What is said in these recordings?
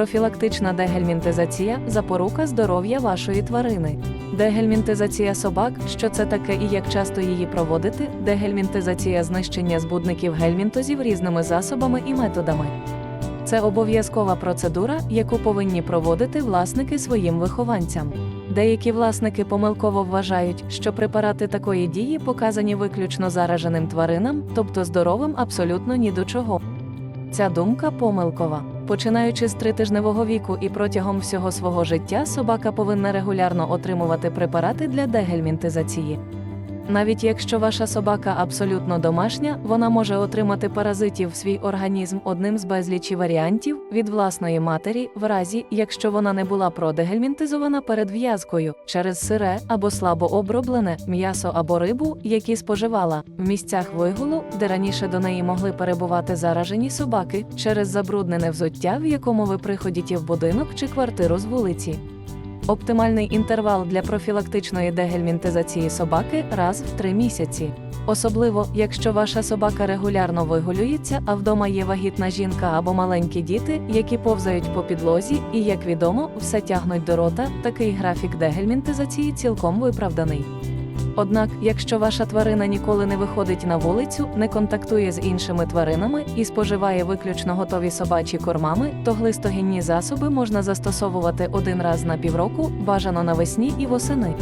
Профілактична дегельмінтизація запорука здоров'я вашої тварини. Дегельмінтизація собак, що це таке і як часто її проводити, дегельмінтизація знищення збудників гельмінтозів різними засобами і методами. Це обов'язкова процедура, яку повинні проводити власники своїм вихованцям. Деякі власники помилково вважають, що препарати такої дії показані виключно зараженим тваринам, тобто здоровим абсолютно ні до чого. Ця думка помилкова. Починаючи з тритижневого віку і протягом всього свого життя собака повинна регулярно отримувати препарати для дегельмінтизації. Навіть якщо ваша собака абсолютно домашня, вона може отримати паразитів в свій організм одним з безлічі варіантів від власної матері, в разі, якщо вона не була продегельмінтизована перед в'язкою, через сире або слабо оброблене м'ясо або рибу, які споживала в місцях вигулу, де раніше до неї могли перебувати заражені собаки, через забруднене взуття, в якому ви приходите в будинок чи квартиру з вулиці. Оптимальний інтервал для профілактичної дегельмінтизації собаки раз в три місяці. Особливо, якщо ваша собака регулярно вигулюється, а вдома є вагітна жінка або маленькі діти, які повзають по підлозі, і, як відомо, все тягнуть до рота, такий графік дегельмінтизації цілком виправданий. Однак, якщо ваша тварина ніколи не виходить на вулицю, не контактує з іншими тваринами і споживає виключно готові собачі кормами, то глистогінні засоби можна застосовувати один раз на півроку, бажано навесні і восени.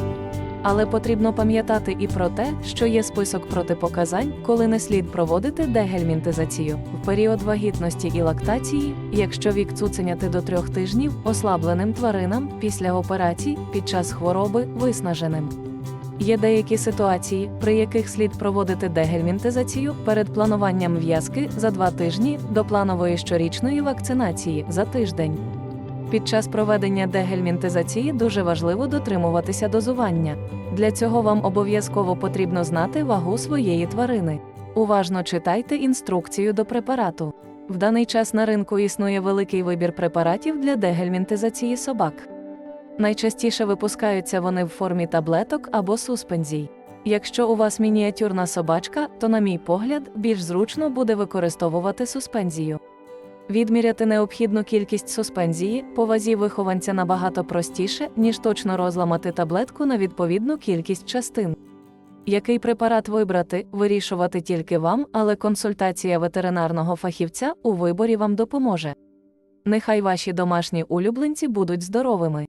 Але потрібно пам'ятати і про те, що є список протипоказань, коли не слід проводити дегельмінтизацію в період вагітності і лактації, якщо вік цуценяти до трьох тижнів, ослабленим тваринам після операцій, під час хвороби виснаженим. Є деякі ситуації, при яких слід проводити дегельмінтизацію перед плануванням в'язки за два тижні до планової щорічної вакцинації за тиждень. Під час проведення дегельмінтизації дуже важливо дотримуватися дозування. Для цього вам обов'язково потрібно знати вагу своєї тварини. Уважно читайте інструкцію до препарату. В даний час на ринку існує великий вибір препаратів для дегельмінтизації собак. Найчастіше випускаються вони в формі таблеток або суспензій. Якщо у вас мініатюрна собачка, то, на мій погляд, більш зручно буде використовувати суспензію. Відміряти необхідну кількість суспензії по вазі вихованця набагато простіше, ніж точно розламати таблетку на відповідну кількість частин. Який препарат вибрати, вирішувати тільки вам, але консультація ветеринарного фахівця у виборі вам допоможе. Нехай ваші домашні улюбленці будуть здоровими.